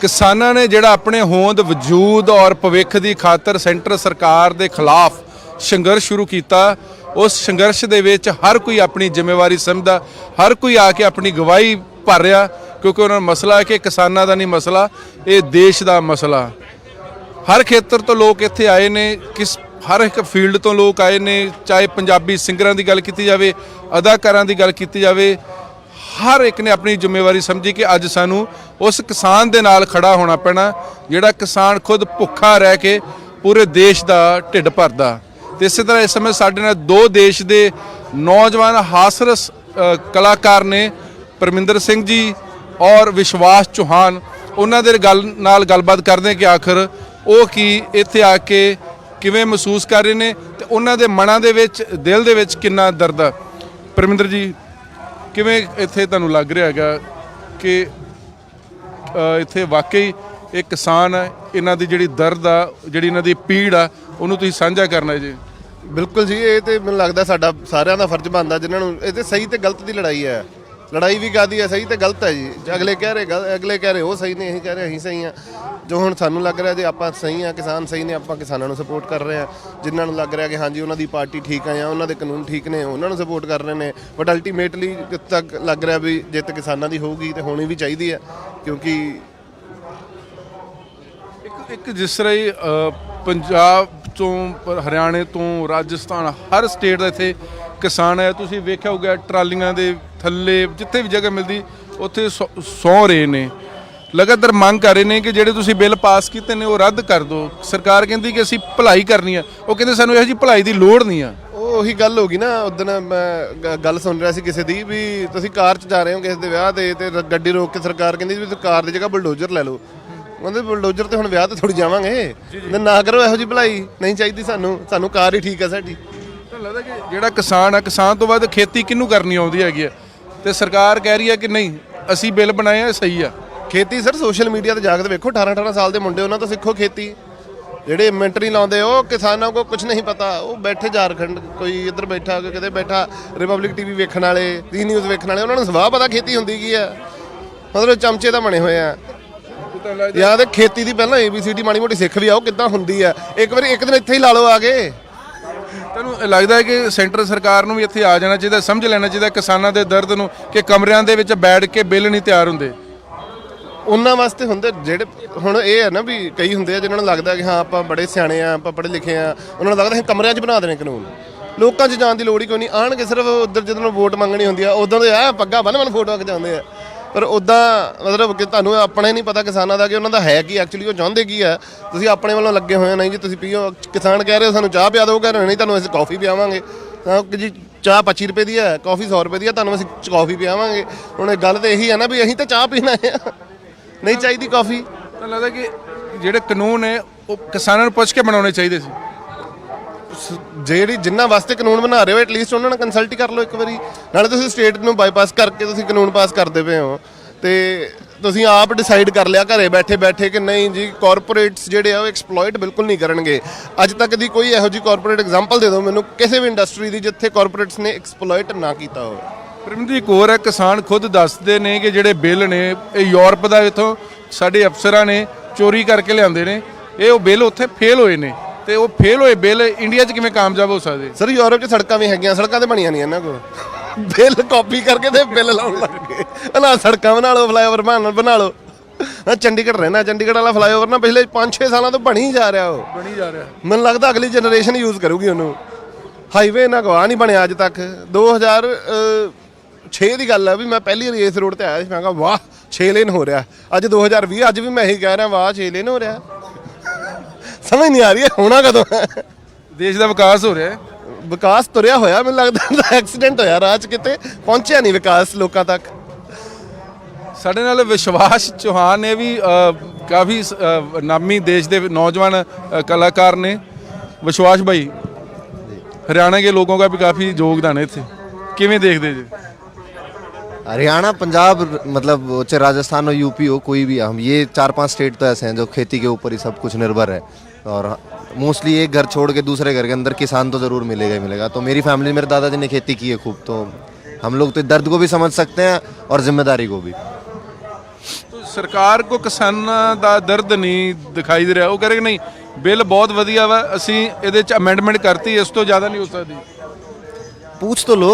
ਕਿਸਾਨਾਂ ਨੇ ਜਿਹੜਾ ਆਪਣੇ ਹੋਂਦ ਵਜੂਦ ਔਰ ਭਵਿੱਖ ਦੀ ਖਾਤਰ ਸੈਂਟਰ ਸਰਕਾਰ ਦੇ ਖਿਲਾਫ ਸੰਘਰਸ਼ ਸ਼ੁਰੂ ਕੀਤਾ, ਉਸ ਸੰਘਰਸ਼ ਦੇ ਵਿੱਚ ਹਰ ਕੋਈ ਆਪਣੀ ਜ਼ਿੰਮੇਵਾਰੀ ਸਮਝਦਾ, ਹਰ ਕੋਈ ਆ ਕੇ ਆਪਣੀ ਗਵਾਹੀ ਭਰ ਰਿਹਾ, ਕਿਉਂਕਿ ਉਹਨਾਂ ਦਾ ਮਸਲਾ ਹੈ ਕਿ ਕਿਸਾਨਾਂ ਦਾ ਨਹੀਂ ਮਸਲਾ, ਇਹ ਦੇਸ਼ ਦਾ ਮਸਲਾ। ਹਰ ਖੇਤਰ ਤੋਂ ਲੋਕ ਇੱਥੇ ਆਏ ਨੇ, ਕਿਸ, ਹਰ ਇੱਕ ਫੀਲਡ ਤੋਂ ਲੋਕ ਆਏ ਨੇ, ਚਾਹੇ ਪੰਜਾਬੀ ਸਿੰਗਰਾਂ ਦੀ ਗੱਲ ਕੀਤੀ ਜਾਵੇ, ਅਦਾਕਾਰਾਂ ਦੀ ਗੱਲ ਕੀਤੀ ਜਾਵੇ ਹਰ ਇੱਕ ਨੇ ਆਪਣੀ ਜ਼ਿੰਮੇਵਾਰੀ ਸਮਝੀ ਕਿ ਅੱਜ ਸਾਨੂੰ ਉਸ ਕਿਸਾਨ ਦੇ ਨਾਲ ਖੜਾ ਹੋਣਾ ਪੈਣਾ, ਜਿਹੜਾ ਕਿਸਾਨ ਖੁਦ ਭੁੱਖਾ ਰਹਿ ਕੇ ਪੂਰੇ ਦੇਸ਼ ਦਾ ਢਿੱਡ ਭਰਦਾ। ਤੇ ਇਸੇ ਤਰ੍ਹਾਂ ਇਸ ਸਮੇਂ ਸਾਡੇ ਨਾਲ ਦੋ ਦੇਸ਼ ਦੇ ਨੌਜਵਾਨ ਹਾਸਰਸ ਕਲਾਕਾਰ ਨੇ ਪਰਮਿੰਦਰ ਸਿੰਘ ਜੀ ਔਰ ਵਿਸ਼ਵਾਸ ਚੌਹਾਨ, ਉਹਨਾਂ ਦੇ ਗੱਲ, ਨਾਲ ਗੱਲਬਾਤ ਕਰਦੇ ਕਿ ਆਖਰ ਉਹ ਕੀ ਇੱਥੇ ਆ ਕੇ ਕਿਵੇਂ ਮਹਿਸੂਸ ਕਰ ਰਹੇ ਨੇ ਤੇ ਉਹਨਾਂ ਦੇ ਮਨਾਂ ਦੇ ਵਿੱਚ, ਦਿਲ ਦੇ ਵਿੱਚ ਕਿੰਨਾ ਦਰਦ ਆ। ਪਰਮਿੰਦਰ ਜੀ ਕਿਵੇਂ ਇੱਥੇ ਤੁਹਾਨੂੰ ਲੱਗ ਰਿਹਾ ਹੈਗਾ ਕਿ ਇੱਥੇ ਵਾਕਈ ਇਹ ਕਿਸਾਨ ਹੈ, ਇਹਨਾਂ ਦੀ ਜਿਹੜੀ ਦਰਦ ਆ, ਜਿਹੜੀ ਇਹਨਾਂ ਦੀ ਪੀੜ ਆ, ਉਹਨੂੰ ਤੁਸੀਂ ਸਾਂਝਾ ਕਰਨਾ ਜੀ? ਬਿਲਕੁਲ ਜੀ, ਇਹ ਤੇ ਮੈਨੂੰ ਲੱਗਦਾ ਸਾਡਾ ਸਾਰਿਆਂ ਦਾ ਫਰਜ਼ ਬਣਦਾ, ਜਿਨ੍ਹਾਂ ਨੂੰ, ਇਹ ਤੇ ਸਹੀ ਤੇ ਗਲਤ ਦੀ ਲੜਾਈ ਹੈ। ਲੜਾਈ ਵੀ ਕਾਦੀ ਹੈ ਸਹੀ ਤੇ ਗਲਤ ਹੈ ਜੀ। ਅਗਲੇ ਕਹਿ ਰਹੇ ਗਲ- ਅਗਲੇ ਕਹਿ ਰਹੇ ਉਹ ਸਹੀ ਨੇ ਅਸੀਂ ਕਹਿ ਰਹੇ ਅਸੀਂ ਸਹੀ ਆ। ਜੋ ਹੁਣ ਸਾਨੂੰ ਲੱਗ ਰਿਹਾ ਜੇ ਆਪਾਂ ਸਹੀ ਆ ਕਿਸਾਨ ਸਹੀ ਨੇ ਆਪਾਂ ਕਿਸਾਨਾਂ ਨੂੰ ਸਪੋਰਟ ਕਰ ਰਹੇ ਆ। ਜਿਨ੍ਹਾਂ ਨੂੰ ਲੱਗ ਰਿਹਾ ਕਿ ਹਾਂਜੀ ਉਹਨਾਂ ਦੀ ਪਾਰਟੀ ਠੀਕ ਆ ਜਾਂ ਉਹਨਾਂ ਦੇ ਕਾਨੂੰਨ ਠੀਕ ਨੇ ਉਹਨਾਂ ਨੂੰ ਸਪੋਰਟ ਕਰ ਰਹੇ ਨੇ। ਬਟ ਅਲਟੀਮੇਟਲੀ ਜਿੱਥੇ ਤੱਕ ਲੱਗ ਰਿਹਾ ਵੀ ਜਿੱਤ ਕਿਸਾਨਾਂ ਦੀ ਹੋਊਗੀ ਤੇ ਹੋਣੀ ਵੀ ਚਾਹੀਦੀ ਹੈ ਕਿਉਂਕਿ ਇੱਕ ਇੱਕ ਜਿਸ ਤਰ੍ਹਾਂ ਹੀ ਅ, ਪੰਜਾਬ ਤੋਂ ਪਰ ਹਰਿਆਣੇ ਤੋਂ ਰਾਜਸਥਾਨ ਹਰ ਸਟੇਟ ਦਾ ਇੱਥੇ ਕਿਸਾਨ ਹੈ ਤੁਸੀਂ ਵੇਖਿਆ ਹੋਊਗਾ ਟਰਾਲੀਆਂ ਦੇ ਥੱਲੇ ਜਿੱਥੇ ਵੀ ਜਗ੍ਹਾ ਮਿਲਦੀ ਉੱਥੇ ਸੌ ਰਹੇ ਨੇ। ਲਗਾਤਾਰ ਮੰਗ ਕਰ ਰਹੇ ਨੇ ਕਿ ਜਿਹੜੇ ਤੁਸੀਂ ਬਿੱਲ ਪਾਸ ਕੀਤੇ ਨੇ ਉਹ ਰੱਦ ਕਰ ਦਿਓ। ਸਰਕਾਰ ਕਹਿੰਦੀ ਕਿ ਅਸੀਂ ਭਲਾਈ ਕਰਨੀ ਆ। ਉਹ ਕਹਿੰਦੇ ਸਾਨੂੰ ਇਹੋ ਜਿਹੀ ਭਲਾਈ ਦੀ ਲੋੜ ਨਹੀਂ ਆ। ਉਹ ਉਹੀ ਗੱਲ ਹੋ ਗਈ ਨਾ ਉਦੋਂ ਮੈਂ ਗੱਲ ਸੁਣ ਰਿਹਾ ਸੀ ਕਿਸੇ ਦੀ ਵੀ ਤੁਸੀਂ ਕਾਰ 'ਚ ਜਾ ਰਹੇ ਹੋ ਕਿਸੇ ਦੇ ਵਿਆਹ ਤੇ ਤੇ ਗੱਡੀ ਰੋਕ ਕੇ ਸਰਕਾਰ ਕਹਿੰਦੀ ਵੀ ਤੁਸੀਂ ਕਾਰ ਦੀ ਜਗ੍ਹਾ ਬੁਲਡੋਜ਼ਰ ਲੈ ਲਓ। ਕਹਿੰਦੇ ਬੁਲਡੋਜ਼ਰ ਤੇ ਹੁਣ ਵਿਆਹ ਤੇ ਥੋੜੀ ਜਾਵਾਂਗੇ। ਨਾ- ਨਾ ਕਰੋ ਇਹੋ ਜਿਹੀ ਭਲਾਈ ਨਹੀਂ ਚਾਹੀਦੀ ਸਾਨੂੰ। ਸਾਨੂੰ ਕਾਰ ਹੀ ਠੀਕ ਹੈ ਸਾਡੀ। ਤਾਂ ਲੱਗਦਾ ਕਿ ਜਿਹੜਾ ਕਿਸਾਨ ਆ, ਕਿਸਾਨ ਤੋਂ ਬਾਅਦ ਖੇਤੀ ਕਿਹਨੂੰ ਕਰਨੀ ਆਉਂਦੀ ਹੈਗੀ ਆ? ਤੇ ਸਰਕਾਰ ਕਹਿ ਰਹੀ ਹੈ ਕਿ ਨਹੀਂ, ਅਸੀਂ ਬਿੱਲ ਬਣਾਏ ਆ ਸਹੀ ਆ। ਖੇਤੀ ਸਰ ਸੋਸ਼ਲ ਮੀਡੀਆ ਤੇ ਜਾ ਕੇ ਵੇਖੋ 18 18 ਸਾਲ ਦੇ ਮੁੰਡੇ, ਉਹਨਾਂ ਤੋਂ ਸਿੱਖੋ ਖੇਤੀ। ਜਿਹੜੇ ਇਨਵੈਂਟਰੀ ਲਾਉਂਦੇ ਉਹ ਕਿਸਾਨਾਂ ਕੋ ਕੁਝ ਨਹੀਂ ਪਤਾ। ਉਹ ਬੈਠੇ ਝਾਰਖੰਡ, ਕੋਈ ਇੱਧਰ ਬੈਠਾ, ਕੋਈ ਕਿਤੇ ਬੈਠਾ ਰਿਪਬਲਿਕ ਟੀਵੀ ਵੇਖਣ ਵਾਲੇ ਜੀ ਨਿਊਜ਼ ਵੇਖਣ ਵਾਲੇ, ਉਹਨਾਂ ਨੂੰ ਸਵਾਹ ਪਤਾ ਖੇਤੀ ਹੁੰਦੀ ਕੀ ਆ। ਮਤਲਬ ਚਮਚੇ ਤਾਂ ਬਣੇ ਹੋਏ ਆ। ਯਾਦ ਹੈ, ਖੇਤੀ ਦੀ ਪਹਿਲਾਂ ਏਬੀਸੀਡੀ ਮਾੜੀ ਮੋਟੀ ਸਿੱਖ ਵੀ ਆਓ ਕਿੱਦਾਂ ਹੁੰਦੀ ਆ? ਇੱਕ ਵਾਰੀ, ਇੱਕ ਦਿਨ ਇੱਥੇ ਹੀ ਲਾ ਲਓ ਆ ਕੇ। ਤੁਹਾਨੂੰ ਇਹ ਲੱਗਦਾ ਹੈ ਕਿ ਸੈਂਟਰ ਸਰਕਾਰ ਨੂੰ ਵੀ ਇੱਥੇ ਆ ਜਾਣਾ ਚਾਹੀਦਾ, ਸਮਝ ਲੈਣਾ ਚਾਹੀਦਾ ਕਿਸਾਨਾਂ ਦੇ ਦਰਦ ਨੂੰ ਕਿ ਕਮਰਿਆਂ ਦੇ ਵਿੱਚ ਬੈਠ ਕੇ ਬਿੱਲ ਨਹੀਂ ਤਿਆਰ ਹੁੰਦੇ। ਉਹਨਾਂ ਵਾਸਤੇ ਹੁੰਦੇ ਜਿਹੜੇ ਹੁਣ ਇਹ ਹੈ ਨਾ ਵੀ ਕਈ ਹੁੰਦੇ ਆ ਜਿਨ੍ਹਾਂ ਨੂੰ ਲੱਗਦਾ ਕਿ ਹਾਂ ਆਪਾਂ ਬੜੇ ਸਿਆਣੇ ਆ, ਆਪਾਂ ਪੜ੍ਹੇ ਲਿਖੇ ਆ, ਉਹਨਾਂ ਨੂੰ ਲੱਗਦਾ ਅਸੀਂ ਕਮਰਿਆਂ 'ਚ ਬਣਾ ਦੇਣੇ ਕਾਨੂੰਨ। ਲੋਕਾਂ 'ਚ ਜਾਣ ਦੀ ਲੋੜ ਹੀ ਕੋਈ ਨਹੀਂ? ਆਣਗੇ ਸਿਰਫ ਉਧਰ ਜਦੋਂ ਵੋਟ ਮੰਗਣੀ ਹੁੰਦੀ ਆ, ਉਦੋਂ ਦੇ ਆ, ਪੱਗਾ ਬੰਨ ਬੰਨ ਫੋਟੋ ਖਿਚਾਉਂਦੇ ਆ। ਪਰ ਉਦਾਂ ਮਤਲਬ ਕਿ ਤੁਹਾਨੂੰ ਆਪਣੇ ਨਹੀਂ ਪਤਾ ਕਿਸਾਨਾਂ ਦਾ ਕਿ ਉਹਨਾਂ ਦਾ ਹੈ ਕੀ ਐਕਚੁਅਲੀ ਉਹ ਚਾਹੁੰਦੇ ਕੀ ਹੈ। ਤੁਸੀਂ ਆਪਣੇ ਵੱਲੋਂ ਲੱਗੇ ਹੋਏ ਹੋ, ਨਹੀਂ ਜੀ, ਤੁਸੀਂ ਪੀਓ। ਕਿਸਾਨ ਕਹਿ ਰਹੇ ਹੋ, ਸਾਨੂੰ ਚਾਹ ਪਿਆ ਦਿਓ ਕਹਿ ਰਹੇ ਨਹੀਂ, ਤੁਹਾਨੂੰ ਅਸੀਂ ਕਾਫੀ ਪਿਆਵਾਂਗੇ। ਤਾਂ ਕਿ ਜੀ, ਚਾਹ 25 ਰੁਪਏ ਦੀ ਹੈ, ਕਾਫੀ 100 ਰੁਪਏ ਦੀ ਹੈ, ਤੁਹਾਨੂੰ ਅਸੀਂ ਕਾਫੀ ਪਿਆਵਾਂਗੇ। ਹੁਣ ਇਹ ਗੱਲ ਤੇ ਇਹੀ ਹੈ ਨਾ ਵੀ ਅਸੀਂ ਤਾਂ ਚਾਹ ਪੀਣਾ ਆ ਨਹੀਂ ਚਾਹੀਦੀ ਕਾਫੀ। ਤਾਂ ਲੱਗਦਾ ਕਿ ਜਿਹੜੇ ਕਾਨੂੰਨ ਨੇ, ਉਹ ਕਿਸਾਨਾਂ ਨੂੰ ਪੁੱਛ ਕੇ ਬਣਾਉਣੇ ਚਾਹੀਦੇ ਸੀ। ਸ ਜਿਹੜੀ ਜਿੰਨਾ ਵਾਸਤੇ ਕਾਨੂੰਨ ਬਣਾ ਰਹੇ ਹੋ ਐਟਲੀਸਟ ਉਹਨਾਂ ਨਾਲ ਕੰਸਲਟ ਕਰ ਲਓ ਇੱਕ ਵਾਰੀ। ਨਾਲੇ ਤੁਸੀਂ ਸਟੇਟ ਨੂੰ ਬਾਈਪਾਸ ਕਰਕੇ ਤੁਸੀਂ ਕਾਨੂੰਨ ਪਾਸ ਕਰਦੇ ਪਏ ਹੋ। ਤੇ ਤੁਸੀਂ ਆਪ ਡਿਸਾਈਡ ਕਰ ਲਿਆ ਘਰੇ ਬੈਠੇ ਬੈਠੇ ਕਿ ਨਹੀਂ ਜੀ ਕਾਰਪੋਰੇਟਸ ਜਿਹੜੇ ਆ ਉਹ ਐਕਸਪਲੋਇਟ ਬਿਲਕੁਲ ਨਹੀਂ ਕਰਨਗੇ। ਅੱਜ ਤੱਕ ਦੀ ਕੋਈ ਇਹੋ ਜੀ ਕਾਰਪੋਰੇਟ ਐਗਜ਼ਾਮਪਲ ਦੇ ਦਿਓ ਮੈਨੂੰ, ਕਿਸੇ ਵੀ ਇੰਡਸਟਰੀ ਦੀ ਜਿੱਥੇ ਕਾਰਪੋਰੇਟਸ ਨੇ ਐਕਸਪਲੋਇਟ ਨਾ ਕੀਤਾ ਹੋਵੇ। ਪਰਮਿੰਦਰ ਇੱਕ ਹੋਰ ਹੈ, ਕਿਸਾਨ ਖੁਦ ਦੱਸਦੇ ਨੇ ਕਿ ਜਿਹੜੇ ਬਿੱਲ ਨੇ, ਇਹ ਯੂਰਪ ਦਾ ਇਥੋਂ ਸਾਡੇ ਅਫਸਰਾਂ ਨੇ ਚੋਰੀ ਕਰਕੇ ਲਿਆਂਦੇ ਨੇ। ਇਹ ਉਹ ਬਿੱਲ ਉੱਥੇ ਫੇਲ ਹੋਏ ਨੇ। ਤੇ ਉਹ ਫੇਲ ਹੋਏ ਬਿੱਲ ਇੰਡੀਆ 'ਚ ਕਿਵੇਂ ਕਾਮਯਾਬ ਹੋ ਸਕਦੇ? ਸਰ ਯੂਰਪ 'ਚ ਸੜਕਾਂ ਵੀ ਹੈਗੀਆਂ ਸੜਕਾਂ ਤੇ ਬਣੀਆਂ ਨਹੀਂ ਇਹਨਾਂ ਕੋਲ। ਬਿੱਲ ਕਾਪੀ ਕਰਕੇ ਤੇ ਬਿੱਲ ਲਾਉਣ ਲੱਗ ਗਏ। ਨਾ ਸੜਕਾਂ ਬਣਾ ਲਓ ਫਲਾਈਓਵਰ ਬਣਾ ਬਣਾ ਲਓ। ਮੈਂ ਚੰਡੀਗੜ੍ਹ ਰਹਿਣਾ ਚੰਡੀਗੜ੍ਹ ਵਾਲਾ ਫਲਾਈਓਵਰ ਨਾ ਪਿਛਲੇ 5-6 ਸਾਲਾਂ ਤੋਂ ਬਣੀ ਜਾ ਰਿਹਾ ਉਹ। ਬਣੀ ਜਾ ਰਿਹਾ। ਮੈਨੂੰ ਲੱਗਦਾ ਅਗਲੀ ਜਨਰੇਸ਼ਨ ਯੂਜ਼ ਕਰੂਗੀ ਉਹਨੂੰ। ਹਾਈਵੇ ਨਾ ਗਵਾ ਨਹੀਂ ਬਣਿਆ ਅੱਜ ਤੱਕ। 2006 ਦੀ ਗੱਲ ਹੈ ਵੀ ਮੈਂ ਪਹਿਲੀ ਵਾਰੀ ਇਸ ਰੋਡ ਤੇ ਆਇਆ ਸੀ ਮੈਂ ਕਿਹਾ ਵਾਹ 6 ਲੇਨ ਹੋ ਰਿਹਾ। ਅੱਜ 2020 ਅੱਜ ਵੀ ਮੈਂ ਇਹੀ ਕਹਿ ਰਿਹਾ ਵਾਹ 6 ਲੇਨ ਹੋ ਰਿਹਾ। ਸਮਝ ਨਹੀਂ ਆ ਰਹੀ ਹੈ ਹੋਣਾ ਕਦੋਂ ਹੈ ਦੇਸ਼ ਦਾ ਵਿਕਾਸ ਹੋ ਰਿਹਾ ਹੈ ਵਿਕਾਸ ਤੁਰਿਆ ਹੋਇਆ ਮੈਨੂੰ ਲੱਗਦਾ ਐਕਸੀਡੈਂਟ ਹੋਇਆ ਰਾਹ 'ਚ ਕਿਤੇ ਪਹੁੰਚਿਆ ਨਹੀਂ ਵਿਕਾਸ ਲੋਕਾਂ ਤੱਕ ਸਾਡੇ ਨਾਲ ਵਿਸ਼ਵਾਸ ਚੌਹਾਨ ਨੇ ਵੀ ਅ, ਕਾਫੀ ਸ- ਅ, ਨਾਮੀ ਦੇਸ਼ ਦੇ ਨੌਜਵਾਨ ਅ, ਕਲਾਕਾਰ ਨੇ ਵਿਸ਼ਵਾਸ ਭਾਈ हरियाणा के लोगों का भी काफी योगदान है इथे किवें देखते जी हरियाणा पंजाब मतलब वो चाहे राजस्थान हो यूपी हो कोई भी हम ये चार पांच स्टेट तो ऐसे हैं जो खेती के ऊपर ही सब कुछ निर्भर है और मोस्टली एक घर छोड़ के दूसरे घर के अंदर किसान तो ज़रूर मिलेगा ही मिलेगा तो मेरी फैमिली मेरे दादाजी ने खेती की है खूब तो हम लोग तो दर्द को भी समझ सकते हैं और जिम्मेदारी को भी ਸਰਕਾਰ ਕੋ ਕਿਸਾਨਾਂ ਦਾ ਦਰਦ ਨਹੀਂ ਦਿਖਾਈ ਦੇ ਰਿਹਾ ਉਹ ਕਹੇ ਨਹੀਂ ਬਿੱਲ ਬਹੁਤ ਵਧੀਆ ਵਾ ਅਸੀਂ ਇਹਦੇ ਚ ਅਮੈਂਡਮੈਂਟ ਕਰਤੀ ਇਸ ਤੋਂ ਜ਼ਿਆਦਾ ਨਹੀਂ ਹੋ ਸਕਦੀ पूछ तो लो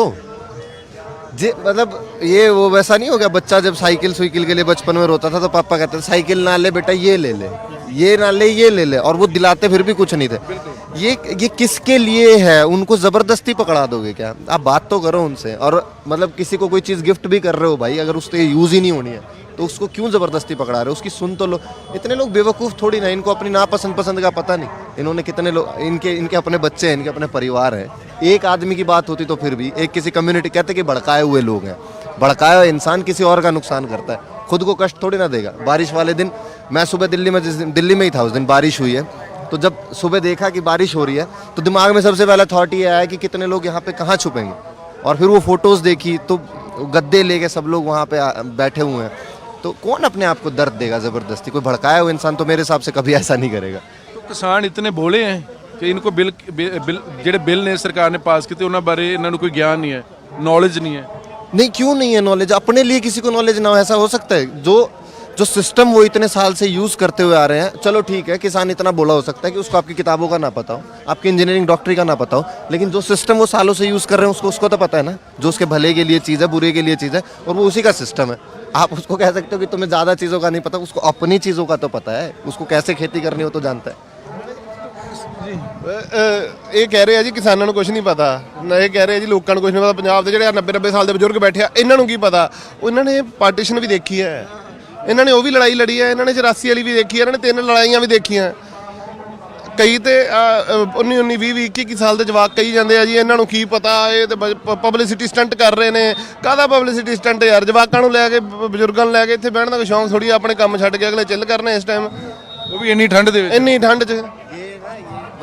जे मतलब ये वो वैसा नहीं हो गया, बच्चा जब साइकिल सुइकिल के लिए बचपन में रोता था तो पापा कहते थे, साइकिल ना ले बेटा, ये ले ले, ये ना ले, ये ले ले। और वो दिलाते फिर भी कुछ नहीं थे। ये ये किसके लिए है? उनको ज़बरदस्ती पकड़ा दोगे क्या? आप बात तो करो उनसे। और मतलब किसी को कोई चीज़ गिफ्ट भी कर रहे हो भाई, अगर उससे यूज़ ही नहीं होनी है। तो उसको क्यों ज़बरदस्ती पकड़ा रहे हो? उसकी सुन तो लो। इतने लोग बेवकूफ़ थोड़ी ना, इनको अपनी नापसंद पसंद का पता नहीं। इन्होंने कितने लोग इनके इनके अपने बच्चे हैं, इनके अपने परिवार हैं। एक आदमी की बात होती तो फिर भी एक किसी कम्युनिटी कहते कि भड़काए हुए लोग हैं। भड़काया इंसान किसी और का नुकसान करता है। खुद को कष्ट थोड़ी ना देगा। बारिश वाले दिन, मैं सुबह दिल्ली में, जिस दिन, दिल्ली में ही था उस दिन बारिश हुई है। तो जब सुबह देखा कि बारिश हो रही है तो दिमाग में सबसे पहला थॉट ये आया कि कितने लोग यहाँ पे कहाँ छुपेंगे। और फिर वो फ़ोटोज़ देखी तो गद्दे लेके सब लोग वहाँ पे बैठे हुए हैं। तो कौन अपने आप को दर्द देगा ज़बरदस्ती? कोई भड़काया हुआ इंसान तो मेरे हिसाब से कभी ऐसा नहीं करेगा। तो किसान इतने बोले हैं कि इनको बिल बिल जो बिल ने सरकार ने पास किए उन्होंने बारे इन्होंने कोई ज्ञान नहीं है नॉलेज नहीं है। नहीं क्यों नहीं है नॉलेज अपने लिए किसी को नॉलेज ना हो ऐसा हो सकता है? जो जो सिस्टम वो इतने साल से यूज़ करते हुए आ रहे हैं चलो ठीक है किसान इतना बोला हो सकता है कि उसको आपकी किताबों का ना पता हो आपकी इंजीनियरिंग डॉक्टरी का ना पता हो लेकिन जो सिस्टम वो सालों से यूज़ कर रहे हैं उसको उसको तो पता है ना? जो उसके भले के लिए चीज़ है बुरे के लिए चीज़ है और वो उसी का सिस्टम है। आप उसको कह सकते हो कि तुम्हें ज़्यादा चीज़ों का नहीं पता उसको अपनी चीज़ों का तो पता है उसको कैसे खेती करनी हो तो जानता है ਅ, ਅ, ਇਹ ਕਹਿ ਰਹੇ ਆ ਜੀ ਕਿਸਾਨਾਂ ਨੂੰ ਕੁਝ ਨਹੀਂ ਪਤਾ ਨਾ ਇਹ ਕਹਿ ਰਹੇ ਆ ਜੀ ਲੋਕਾਂ ਨੂੰ ਕੁਝ ਨਹੀਂ ਪਤਾ ਪੰਜਾਬ ਦੇ ਜਿਹੜੇ 90 90 ਸਾਲ ਦੇ ਬਜ਼ੁਰਗ ਬੈਠੇ ਆ ਇਹਨਾਂ ਨੂੰ ਕੀ ਪਤਾ ਉਹ ਇਹਨਾਂ ਨੇ ਪਾਰਟੀਸ਼ਨ ਵੀ ਦੇਖੀ ਹੈ ਇਹਨਾਂ ਨੇ ਉਹ ਵੀ ਲੜਾਈ ਲੜੀ ਹੈ ਇਹਨਾਂ ਨੇ 84 ਵਾਲੀ ਵੀ ਦੇਖੀ ਹੈ ਇਹਨਾਂ ਨੇ ਤਿੰਨ ਲੜਾਈਆਂ ਵੀ ਦੇਖੀਆਂ ਕਈ ਤੇ 19 19 20 20 21 ਸਾਲ ਦੇ ਜਵਾਕ ਕਹੀ ਜਾਂਦੇ ਆ ਜੀ ਇਹਨਾਂ ਨੂੰ ਕੀ ਪਤਾ ਇਹ ਤੇ ਪਬਲਿਸਿਟੀ ਸਟੰਟ ਕਰ ਰਹੇ ਨੇ। ਕਾਹਦਾ ਪਬਲਿਸਿਟੀ ਸਟੰਟ ਯਾਰ? ਜਵਾਕਾਂ ਨੂੰ ਲੈ ਕੇ ਬਜ਼ੁਰਗਾਂ ਨੂੰ ਲੈ ਕੇ ਇੱਥੇ ਬਹਿਣ ਦਾ ਕੋਈ ਸ਼ੌਂਕ ਥੋੜੀ ਆਪਣੇ ਕੰਮ ਛੱਡ ਕੇ ਅਗਲੇ ਚਿੱਲ ਕਰਨੇ ਇਸ ਟਾਈਮ ਉਹ ਵੀ ਇੰਨੀ ਠੰਡ ਦੇ ਵਿੱਚ। ਇੰਨੀ ਠੰਡ 'ਚ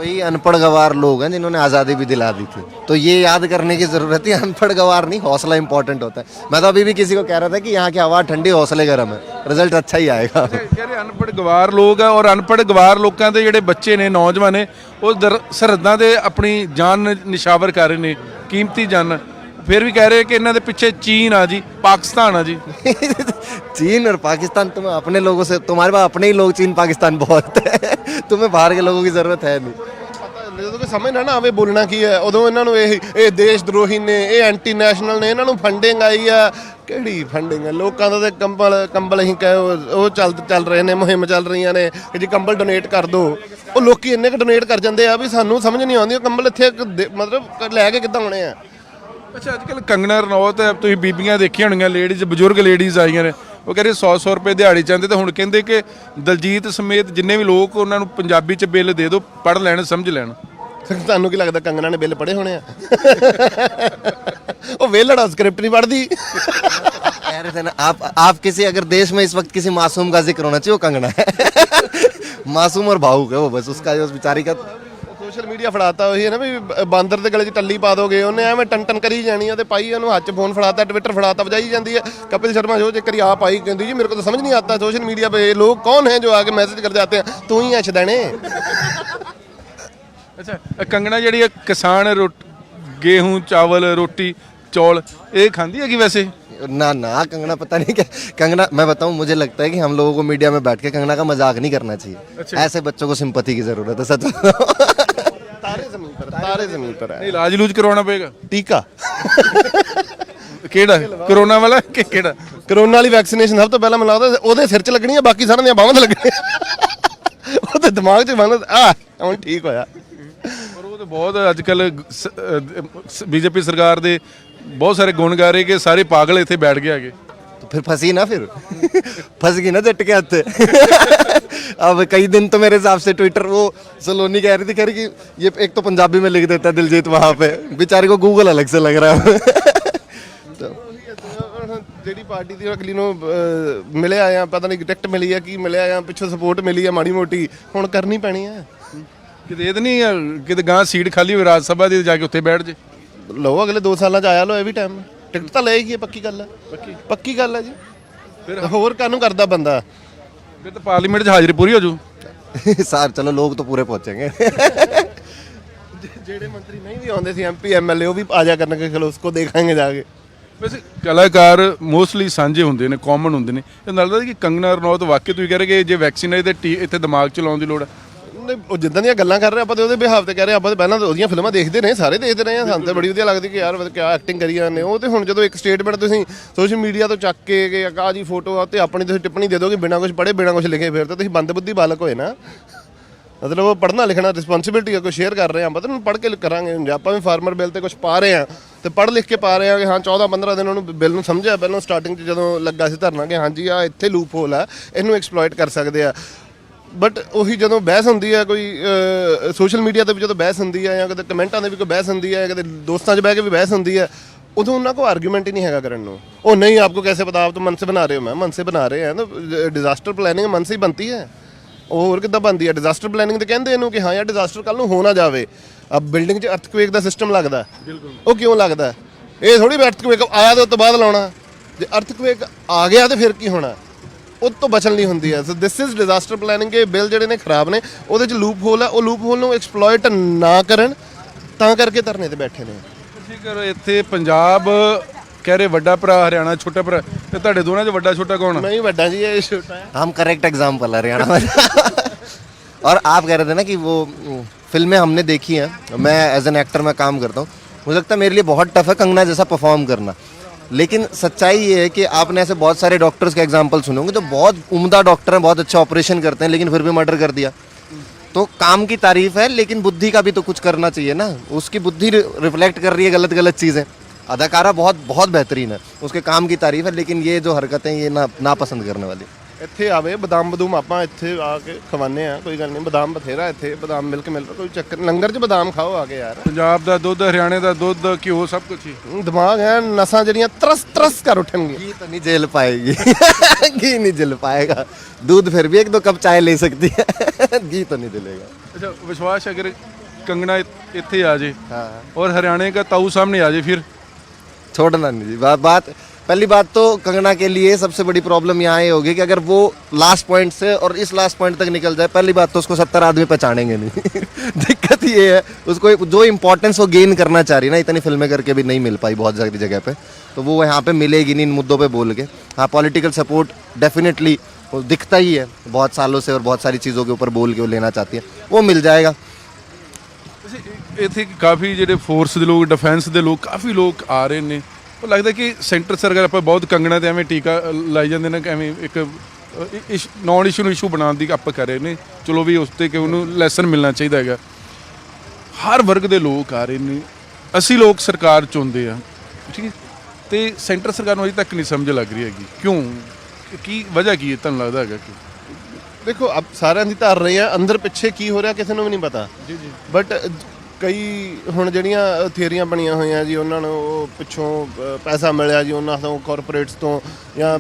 वही अनपढ़ गवार लोग हैं जिन्होंने आज़ादी भी दिला दी थी तो ये याद करने की ज़रूरत है अनपढ़ गवार नहीं हौसला इंपॉर्टेंट होता है मैं तो अभी भी किसी को कह रहा था कि यहाँ की हवा ठंडी हौसले गर्म है रिजल्ट अच्छा ही आएगा ਕਹਿ ਰਹੇ ਅਨਪੜ੍ਹ ਗਵਾਰ ਲੋਕ ਆ ਔਰ ਅਨਪੜ੍ਹ ਗਵਾਰ ਲੋਕਾਂ ਦੇ ਜਿਹੜੇ ਬੱਚੇ ਨੇ ਨੌਜਵਾਨ ਨੇ ਉਹ ਦਰ- ਸਰਹੱਦਾਂ ਦੇ ਆਪਣੀ ਜਾਨ ਨਿਸ਼ਾਵਰ ਕਰ ਰਹੇ ਨੇ ਕੀਮਤੀ ਜਾਨ ਫਿਰ ਵੀ ਕਹਿ ਰਹੇ ਕਿ ਇਹਨਾਂ ਦੇ ਪਿੱਛੇ ਚੀਨ ਆ ਜੀ ਪਾਕਿਸਤਾਨ ਆ ਜੀ चीन और पाकिस्तान तुम्हें अपने लोगों से तुम्हारे पास अपने ही लोग चीन पाकिस्तान बहुत है तुम्हें बाहर के लोगों की ज़रूरत है नहीं ਜਦੋਂ ਕੋਈ ਸਮਝ ਨਾ ਨਾ ਆਵੇ ਬੋਲਣਾ ਕੀ ਹੈ ਉਦੋਂ ਇਹਨਾਂ ਨੂੰ ਇਹ ਇਹ ਦੇਸ਼ ਦਰੋਹੀ ਨੇ ਇਹ ਐਂਟੀ ਨੈਸ਼ਨਲ ਨੇ ਇਹਨਾਂ ਨੂੰ ਫੰਡਿੰਗ ਆਈ ਆ ਕਿਹੜੀ ਫੰਡਿੰਗ ਹੈ ਲੋਕਾਂ ਦਾ ਤੇ ਕੰਬਲ ਕੰਬਲ ਅਸੀਂ ਕਹੇ ਉਹ ਉਹ ਚੱਲ ਚੱਲ ਰਹੇ ਨੇ ਮੁਹਿੰਮ ਚੱਲ ਰਹੀਆਂ ਨੇ ਕਿ ਜੀ ਕੰਬਲ ਡੋਨੇਟ ਕਰ ਦਿਓ ਉਹ ਲੋਕੀ ਇੰਨੇ ਕੁ ਡੋਨੇਟ ਕਰ ਜਾਂਦੇ ਆ ਵੀ ਸਾਨੂੰ ਸਮਝ ਨਹੀਂ ਆਉਂਦੀ ਉਹ ਕੰਬਲ ਇੱਥੇ ਕ- ਦੇ- ਮਤਲਬ ਲੈ ਕੇ ਕਿੱਦਾਂ ਆਉਣੇ ਆ ਅੱਛਾ ਅੱਜ ਕੱਲ ਕੰਗਣਾ ਰਣੌਤ ਹੈ, ਤੁਸੀਂ ਬੀਬੀਆਂ ਦੇਖੀਆਂ ਹੋਣਗੀਆਂ ਲੇਡੀਜ਼ ਬਜ਼ੁਰਗ ਲੇਡੀਜ਼ ਆਈਆਂ ਨੇ ਉਹ ਕਹਿੰਦੇ 100 100 ਰੁਪਏ ਦਿਹਾੜੀ ਚਾਹੁੰਦੇ ਤੇ ਹੁਣ ਕਹਿੰਦੇ ਕਿ ਦਲਜੀਤ ਸਮੇਤ ਜਿੰਨੇ ਵੀ ਲੋਕ ਉਹਨਾਂ ਨੂੰ ਪੰਜਾਬੀ ਚ ਬਿੱਲ ਦੇ ਦਿਓ ਪੜ੍ਹ ਲੈਣ ਸਮਝ ਲੈਣ ਤੁਹਾਨੂੰ ਕੀ ਲੱਗਦਾ ਕੰਗਣਾ ਨੇ ਬਿੱਲ ਪੜੇ ਹੋਣੇ ਆ ਉਹ ਵੇਲੜਾ ਸਕ੍ਰਿਪਟ ਨਹੀਂ ਪੜਦੀ कह रहे थे ना आप आप किसी अगर देश में इस वक्त किसी मासूम का जिक्र होना चाहिए वो कंगना है मासूम और भावुक है वो बस उसका जो उस बेचारी का ਸੋਸ਼ਲ ਮੀਡੀਆ ਫੜਾਤਾ ਉਹੀ ਹੈ ਨਾ ਵੀ ਬ- ਬਾਂਦਰ ਦੇ ਗਲੇ 'ਚ ਟੱਲੀ ਪਾ ਦੋਗੇ ਉਹਨੇ ਐਵੇਂ ਟਨ ਟਨ ਕਰੀ ਜਾਣੀ ਆ ਤੇ ਪਾਈ ਉਹਨੂੰ ਹੱਥ 'ਚ ਫੋਨ ਫੜਾਤਾ ਟਵਿੱਟਰ ਫੜਾਤਾ ਵਜਾਈ ਜਾਂਦੀ ਹੈ ਕਪਿਲ ਸ਼ਰਮਾ ਜੋ ਜੇ ਕਰੀ ਆ ਪਾਈ ਕਹਿੰਦੀ ਜੀ ਮੇਰੇ को तो समझ नहीं आता सोशल मीडिया पे ये लोग कौन हैं जो आके मैसेज कर जाते हैं तू ही है छदाने ਅੱਛਾ ਇਹ ਕੰਗਣਾ ਜਿਹੜੀ ਹੈ ਕਿਸਾਨ ਰੋਟ ਗੇਹੂੰ ਚਾਵਲ ਰੋਟੀ ਚੌਲ ਇਹ ਖਾਂਦੀ ਹੈਗੀ ਵੈਸੇ ना ना कंगना पता नहीं क्या कंगना मैं बताऊं मुझे लगता है कि हम लोगों को मीडिया में बैठ के कंगना का मजाक नहीं करना चाहिए ऐसे बच्चों को सिंपति की जरूरत है सच बताऊं। तारे जमीन पर तारे जमीन पर है ਨਹੀਂ ਇਲਾਜ ਲੂਜ ਕਰਵਾਉਣਾ ਪਏਗਾ टीका ਕਿਹੜਾ ਕਰੋਨਾ ਵਾਲਾ ਕਿ ਕਿਹੜਾ ਕਰੋਨਾ ਵਾਲੀ ਵੈਕਸੀਨੇਸ਼ਨ ਸਭ ਤੋਂ ਪਹਿਲਾਂ ਮੈਨੂੰ ਲੱਗਦਾ ਉਹਦੇ ਸਿਰ 'ਚ ਲੱਗਣੀ ਆ ਬਾਕੀ ਸਾਰਿਆਂ ਦੀਆਂ ਬਾਹਾਂ 'ਤੇ ਲੱਗਣੀ ਉਹਦੇ ਦਿਮਾਗ 'ਚ ਬੰਦ ਆ ਹੁਣ ਠੀਕ ਹੋਇਆ ਪਰ ਉਹ ਤਾਂ ਬਹੁਤ ਅੱਜ ਕੱਲ ਬੀਜੇਪੀ ਸਰਕਾਰ ਦੇ ਬਹੁਤ ਸਾਰੇ ਗੁਣ ਗਾ ਰਹੇ ਕਿ ਸਾਰੇ ਪਾਗਲ ਇੱਥੇ ਬੈਠ ਗਏ ਹੈਗੇ तो फिर फंसी ना फिर फंस गई ना झटके हाथ से अब कई दिन तो मेरे हिसाब से ट्विटर वो सलोनी कह रही थी कह रही कि ये एक तो पंजाबी में लिख देता है दिलजीत वहां पे बेचारे को गूगल अलग से लग रहा है ਜਿਹੜੀ ਪਾਰਟੀ ਦੀ ਅਗਲੀ ਨੂੰ ਅਹ, ਮਿਲਿਆ ਆ ਪਤਾ ਨਹੀਂ ਟਿਕਟ ਮਿਲੀ ਆ ਕੀ ਮਿਲਿਆ ਆ ਪਿੱਛੋਂ ਸਪੋਰਟ ਮਿਲੀ ਆ ਮਾੜੀ ਮੋਟੀ ਹੁਣ ਕਰਨੀ ਪੈਣੀ ਆ ਕਿਤੇ ਇਹ ਤਾਂ ਨਹੀਂ ਆ, ਕਿਤੇ ਗਾਂ ਸੀਟ ਖਾਲੀ ਹੋਵੇ ਰਾਜ ਸਭਾ ਦੀ ਜਾ ਕੇ ਉੱਥੇ ਬੈਠ ਜੇ ਲਓ ਅਗਲੇ 2 ਸਾਲਾਂ ਚ ਆਇਆ ਲੋ ਇਹ ਵੀ ਟਾਈਮ ਟਿਕਟ ਤਾਂ ਲਏਗੀ ਇਹ ਪੱਕੀ ਗੱਲ ਹੈ ਪੱਕੀ ਪੱਕੀ ਗੱਲ ਹੈ ਜੀ ਫਿਰ ਹੋਰ ਕਾਹਨੂੰ ਕਰਦਾ ਬੰਦਾ ਫਿਰ ਤਾਂ ਪਾਰਲੀਮੈਂਟ 'ਚ ਹਾਜ਼ਰੀ ਪੂਰੀ ਹੋ ਜੂ। ਸਰ ਚਲੋ ਲੋਕ ਤਾਂ ਪੂਰੇ ਪਹੁੰਚेंगे ਜਿਹੜੇ ਮੰਤਰੀ ਨਹੀਂ ਵੀ ਆਉਂਦੇ ਸੀ ਐਮਪੀ ਐਮਐਲਏ ਉਹ ਵੀ ਆ ਜਾ ਕਰਨਗੇ ਚਲੋ ਉਸਕੋ ਦੇਖਾਂਗੇ ਜਾ ਕੇ। ਵੈਸੇ ਕਲਾਕਾਰ ਮੋਸਟਲੀ ਸਾਂਝੇ ਹੁੰਦੇ ਨੇ ਕਾਮਨ ਹੁੰਦੇ ਨੇ। ਤੇ ਨਾਲ ਲੱਗਦਾ ਕਿ ਕੰਗਨਾ ਰਣੌਤ ਵਾਕਿਆ ਤੁਸੀਂ ਕਹਿ ਰਹੇ ਕਿ ਜੇ ਵੈਕਸੀਨ ਹੈ ਤੇ ਇੱਥੇ ਦਿਮਾਗ ਚ ਲਾਉਣ ਦੀ ਲੋੜ ਹੈ ਨਹੀਂ, ਉਹ ਜਿੱਦਾਂ ਦੀਆਂ ਗੱਲਾਂ ਕਰ ਰਹੇ ਆਪਾਂ ਤੇ ਉਹਦੇ ਬਿਹਾਵ ਤੇ ਕਹਿ ਰਹੇ ਆਪਾਂ ਤੇ ਪਹਿਲਾਂ ਤਾਂ ਉਹਦੀਆਂ ਫਿਲਮਾਂ ਦੇਖਦੇ ਰਹੇ ਸਾਰੇ ਦੇਖਦੇ ਰਹੇ ਆ ਸਾਨੂੰ ਤਾਂ ਬੜੀ ਵਧੀਆ ਲੱਗਦੀ ਕਿ ਯਾਰ ਕਿਆ ਐਕਟਿੰਗ ਕਰੀ ਜਾਂਦੇ ਉਹ ਤੇ ਹੁਣ ਜਦੋਂ ਇੱਕ ਸਟੇਟਮੈਂਟ ਤੁਸੀਂ ਸੋਸ਼ਲ ਮੀਡੀਆ ਤੋਂ ਚੱਕ ਕੇ ਕਿ ਆਹ ਜੀ ਫੋਟੋ ਆ ਤੇ ਆਪਣੀ ਤੁਸੀਂ ਟਿੱਪਣੀ ਦੇ ਦੋਗੇ ਬਿਨਾਂ ਕੁਝ ਪੜ੍ਹੇ ਬਿਨਾਂ ਕੁਝ ਲਿਖੇ ਫਿਰ ਤਾਂ ਤੁਸੀਂ ਬੰਦ ਬੁੱਧੀ ਬਾਲਕ ਹੋਏ ਨਾ। ਮਤਲਬ ਉਹ ਪੜ੍ਹਨਾ ਲਿਖਣਾ ਰਿਸਪੌਂਸਿਬਿਲਟੀ ਆ ਕੋਈ ਸ਼ੇਅਰ ਕਰ ਰਹੇ ਆ ਆਪਾਂ ਤਾਂ ਉਹਨੂੰ ਪੜ੍ਹ ਕੇ ਕਰਾਂਗੇ। ਹੁਣ ਜੇ ਆਪਾਂ ਵੀ ਫਾਰਮਰ ਬਿੱਲ ਤੇ ਕੁਝ ਪਾ ਰਹੇ ਆ ਤੇ ਪੜ੍ਹ ਲਿਖ ਕੇ ਪਾ ਰਹੇ ਆ ਕਿ ਹਾਂ 14 15 ਦਿਨ ਉਹਨੂੰ ਬਿੱਲ ਨੂੰ ਸਮਝਿਆ ਪਹਿਲਾਂ ਸਟਾਰਟਿੰਗ 'ਚ ਜਦੋਂ ਲੱਗਾ ਸੀ ਧਰਨਾ ਕਿ ਹਾਂਜੀ ਆ ਇੱਥੇ ਲੂਪ ਹੋਲ ਆ ਇਹਨੂੰ ਐਕਸਪਲੋਇਟ ਕਰ ਸਕਦੇ ਆ। ਬਟ ਉਹੀ ਜਦੋਂ ਬਹਿਸ ਹੁੰਦੀ ਹੈ ਕੋਈ ਸੋਸ਼ਲ ਮੀਡੀਆ ਤੇ ਵੀ ਜਦੋਂ ਬਹਿਸ ਹੁੰਦੀ ਹੈ ਜਾਂ ਕਦੇ ਕਮੈਂਟਾਂ ਦੇ ਵੀ ਕੋਈ ਬਹਿਸ ਹੁੰਦੀ ਹੈ ਕਦੇ ਦੋਸਤਾਂ 'ਚ ਬਹਿ ਕੇ ਵੀ ਬਹਿਸ ਹੁੰਦੀ ਹੈ ਉਦੋਂ ਉਹਨਾਂ ਕੋ ਆਰਗੂਮੈਂਟ ਹੀ ਨਹੀਂ ਹੈਗਾ ਕਰਨ ਨੂੰ। ਉਹ ਨਹੀਂ ਆਪ ਆਪਕੋ ਕੈਸੇ ਪਤਾ ਆਪ ਤਾਂ ਮਨ ਸੇ ਬਣਾ ਰਹੇ ਹੋ ਮੈਂ ਮਨ ਸੇ ਬਣਾ ਰਹੇ ਹਾਂ ਤਾਂ ਡਿਜ਼ਾਸਟਰ ਪਲੈਨਿੰਗ ਮਨ ਸੇ ਹੀ ਬਣਦੀ ਹੈ। ਉਹ ਹੋਰ ਕਿੱਦਾਂ ਬਣਦੀ ਹੈ ਡਿਜ਼ਾਸਟਰ ਪਲੈਨਿੰਗ ਤੇ ਕਹਿੰਦੇ ਇਹਨੂੰ ਕਿ ਹਾਂ ਯਾਰ ਡਿਜ਼ਾਸਟਰ ਕੱਲ ਨੂੰ ਹੋ ਨਾ ਜਾਵੇ। ਆ ਬਿਲਡਿੰਗ 'ਚ ਅਰਥਕਵੇਕ ਦਾ ਸਿਸਟਮ ਲੱਗਦਾ। ਉਹ ਕਿਉਂ ਲੱਗਦਾ? ਇਹ ਥੋੜੀ ਅਰਥਕਵੇਕ ਆਇਆ ਤੇ ਉਸ ਤੋਂ ਬਾਅਦ ਲਾਉਣਾ। ਜੇ ਅਰਥਕਵੇਕ ਆ ਗਿਆ ਤੇ ਫਿਰ ਕੀ ਹੋਣਾ? ਉਹ ਤੋਂ ਬਚਣ ਲਈ ਹੁੰਦੀ ਹੈ so this is disaster planning ਇਹ ਬਿੱਲ ਜਿਹੜੇ ਨੇ ਖਰਾਬ ਨੇ ਉਹਦੇ 'ਚ ਲੂਪ ਹੋਲ ਹੈ ਉਹ ਲੂਪ ਹੋਲ ਨੂੰ ਐਕਸਪਲੋਇਟ ਨਾ ਕਰਨ ਤਾਂ ਕਰਕੇ ਧਰਨੇ ਤੇ ਬੈਠੇ ਨੇ ਜੇਕਰ ਇੱਥੇ ਪੰਜਾਬ ਕਹਿ ਰਹੇ ਵੱਡਾ ਭਰਾ ਹਰਿਆਣਾ ਛੋਟਾ ਭਰਾ ਤੇ ਤੁਹਾਡੇ ਦੋਨਾਂ 'ਚ ਵੱਡਾ ਛੋਟਾ ਕੌਣ ਆ ਮੈਂ ਹੀ ਵੱਡਾ ਜੀ ਇਹ ਛੋਟਾ ਹੈ हम करेक्ट एग्जाम्पल हरियाणा में और आप कह रहे थे ना कि वो उम, फिल्में हमने देखी हैं मैं एज एन एक्टर में काम करता हूँ मुझे लगता है मेरे लिए बहुत टफ है कंगना जैसा परफॉर्म करना लेकिन सच्चाई ये है कि आपने ऐसे बहुत सारे डॉक्टर्स के एग्ज़ाम्पल सुने होंगे जो बहुत उम्दा डॉक्टर हैं, बहुत अच्छा ऑपरेशन करते हैं, लेकिन फिर भी मर्डर कर दिया। तो काम की तारीफ़ है, लेकिन बुद्धि का भी तो कुछ करना चाहिए ना। उसकी बुद्धि रिफ्लेक्ट कर रही है गलत गलत चीज़ें। अदाकारा बहुत बहुत बेहतरीन है। उसके काम की तारीफ़ है, लेकिन ये जो हरकतें ये ना, नापसंद करने वाली। ਇੱਥੇ ਆਵੇ ਬਦਾਮ ਬਦੂਮ ਆਪਾਂ ਇੱਥੇ ਆ ਕੇ ਖਵਾਨੇ ਆ ਕੋਈ ਗੱਲ ਨਹੀਂ ਬਦਾਮ ਬਥੇਰਾ ਇੱਥੇ ਬਦਾਮ ਮਿਲਕ ਮਿਲਦਾ ਕੋਈ ਚੱਕਰ ਨੀ। ਲੰਗਰ 'ਚ ਬਦਾਮ ਖਾਓ ਆ ਕੇ ਯਾਰ ਪੰਜਾਬ ਦਾ ਦੁੱਧ ਹਰਿਆਣੇ ਦਾ ਦੁੱਧ ਘਿਓ ਸਭ ਕੁਝ ਹੀ ਦਿਮਾਗ ਹੈ ਨਸਾਂ ਜਿਹੜੀਆਂ ਤਰਸ ਤਰਸ ਕਰ ਉੱਠਣਗੀਆਂ घी तो नहीं झेल पाएगी घी नहीं झेल पाएगा दूध फिर भी एक दो कप चाय ले सकती है घी तो नहीं झेलेगा ਅੱਛਾ ਵਿਸ਼ਵਾਸ ਅਗਰ ਕੰਗਣਾ ਇ- ਇੱਥੇ ਆ ਜੇ हाँ और हरियाणा का ताऊ सामने आ जाए फिर छोड़ना नहीं जी बात बात पहली बात तो कंगना के लिए सबसे बड़ी प्रॉब्लम यहाँ ये होगी कि अगर वो लास्ट पॉइंट से और इस लास्ट पॉइंट तक निकल जाए पहली बात तो उसको सत्तर आदमी पहचानेंगे नहीं दिक्कत ये है उसको एक- जो इंपॉर्टेंस वो गेन करना चाह रही है ना इतनी फिल्में करके भी नहीं मिल पाई बहुत सारी जगह पे तो वो यहाँ पे मिलेगी नहीं इन मुद्दों पे बोल के हाँ पॉलिटिकल सपोर्ट डेफिनेटली वो दिखता ही है बहुत सालों से और बहुत सारी चीज़ों के ऊपर बोल के वो लेना चाहती है वो मिल जाएगा ਇੱਥੇ ਕਾਫੀ ਜਿਹੜੇ ਫੋਰਸ ਦੇ ਲੋਕ ਡਿਫੈਂਸ ਦੇ ਲੋਕ ਕਾਫੀ ਲੋਕ ਆ ਰਹੇ ਨੇ ਉਹ ਲੱਗਦਾ ਕਿ ਸੈਂਟਰ ਸਰਕਾਰ ਆਪਾਂ ਬਹੁਤ ਕੰਗਣਾ ਤੇ ਐਵੇਂ ਟੀਕਾ ਲਾਈ ਜਾਂਦੇ ਨੇ ਕਿ ਐਵੇਂ ਇੱਕ ਨੌਨ ਇਸ਼ੂ ਨੂੰ ਇਸ਼ੂ ਬਣਾਉਣ ਦੀ ਆਪਾਂ ਕਰ ਰਹੇ ਨੇ। ਚਲੋ ਵੀ ਉਸ ਤੇ ਕਿ ਉਹਨੂੰ ਲੈਸਨ ਮਿਲਣਾ ਚਾਹੀਦਾ ਹੈਗਾ। ਹਰ ਵਰਗ ਦੇ ਲੋਕ ਆ ਰਹੇ ਨੇ। ਅਸੀਂ ਲੋਕ ਸਰਕਾਰ ਚੁਣਦੇ ਆ। ਠੀਕ ਹੈ ਤੇ ਸੈਂਟਰ ਸਰਕਾਰ ਨੂੰ ਅਜੇ ਤੱਕ ਨਹੀਂ ਸਮਝ ਲੱਗ ਰਹੀ ਹੈਗੀ। ਕਿਉਂ? ਕੀ ਵਜ੍ਹਾ ਕੀ ਹੈ? ਤੁਹਾਨੂੰ ਲੱਗਦਾ ਹੈਗਾ ਕਿ? ਦੇਖੋ ਅਬ ਸਾਰਿਆਂ ਦੀ ਧਰ ਰਹੇ ਆ। ਅੰਦਰ ਪਿੱਛੇ ਕੀ ਹੋ ਰਿਹਾ ਕਿਸੇ ਨੂੰ ਵੀ ਨਹੀਂ ਪਤਾ। ਜੀ ਜੀ। ਬਟ ਕਈ ਹੁਣ ਜਿਹੜੀਆਂ ਥਿਊਰੀਆਂ ਬਣੀਆਂ ਹੋਈਆਂ ਜੀ ਉਹਨਾਂ ਨੂੰ ਉਹ ਪਿੱਛੋਂ ਅ, ਪੈਸਾ ਮਿਲਿਆ ਜੀ ਉਹਨਾਂ ਤੋਂ ਕਾਰਪੋਰੇਟਸ ਤੋਂ ਜਾਂ